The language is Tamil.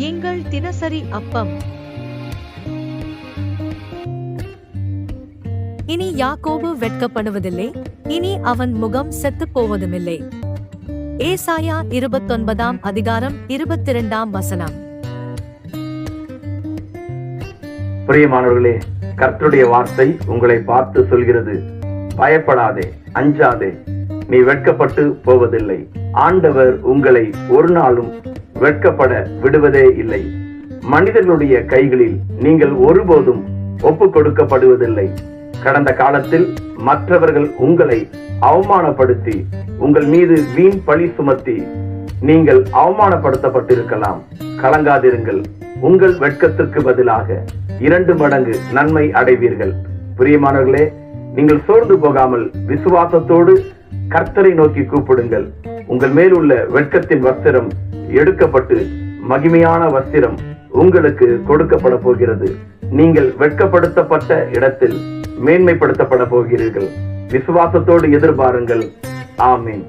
எங்கள் தினசரி அப்பம். இனி யாக்கோபு வெட்கப்படுவதில்லை. இனி அவன் முகம் செத்துப் போவதுமில்லை ஏசாயா இருபத்தொன்பதாம் அதிகாரம் இருபத்திரண்டாம் வசனம். பிரியமானவர்களே கர்த்தருடைய வார்த்தை உங்களை பார்த்து சொல்கிறது. பயப்படாதே அஞ்சாதே. நீ வெட்கப்பட்டு போவதில்லை. ஆண்டவர் உங்களை ஒரு நாளும் வெட்கப்பட விடுவதே இல்லை. மனிதர்களுடைய கைகளில் நீங்கள் ஒருபோதும் ஒப்பு கொடுக்கப்படுவதில்லை கடந்த காலத்தில் மற்றவர்கள் உங்களை அவமானப்படுத்தி உங்கள் மீது வீண் பழி சுமத்தி நீங்கள் அவமானப்படுத்தப்பட்டிருக்கலாம். கலங்காதிருங்கள். உங்கள் வெட்கத்திற்கு பதிலாக இரண்டு மடங்கு நன்மை அடைவீர்கள். பிரியமானவர்களே நீங்கள் சோர்ந்து போகாமல் விசுவாசத்தோடு கர்த்தரை நோக்கி கூப்பிடுங்கள். உங்கள் மேல் உள்ள வெட்கத்தின் வஸ்திரம் எடுக்கப்பட்டு மகிமையான வஸ்திரம் உங்களுக்கு கொடுக்கப்பட போகிறது. நீங்கள் வெட்கப்படுத்தப்பட்ட இடத்தில் மேன்மைப்படுத்தப்பட போகிறீர்கள். விசுவாசத்தோடு எதிர்பாருங்கள். ஆமீன்.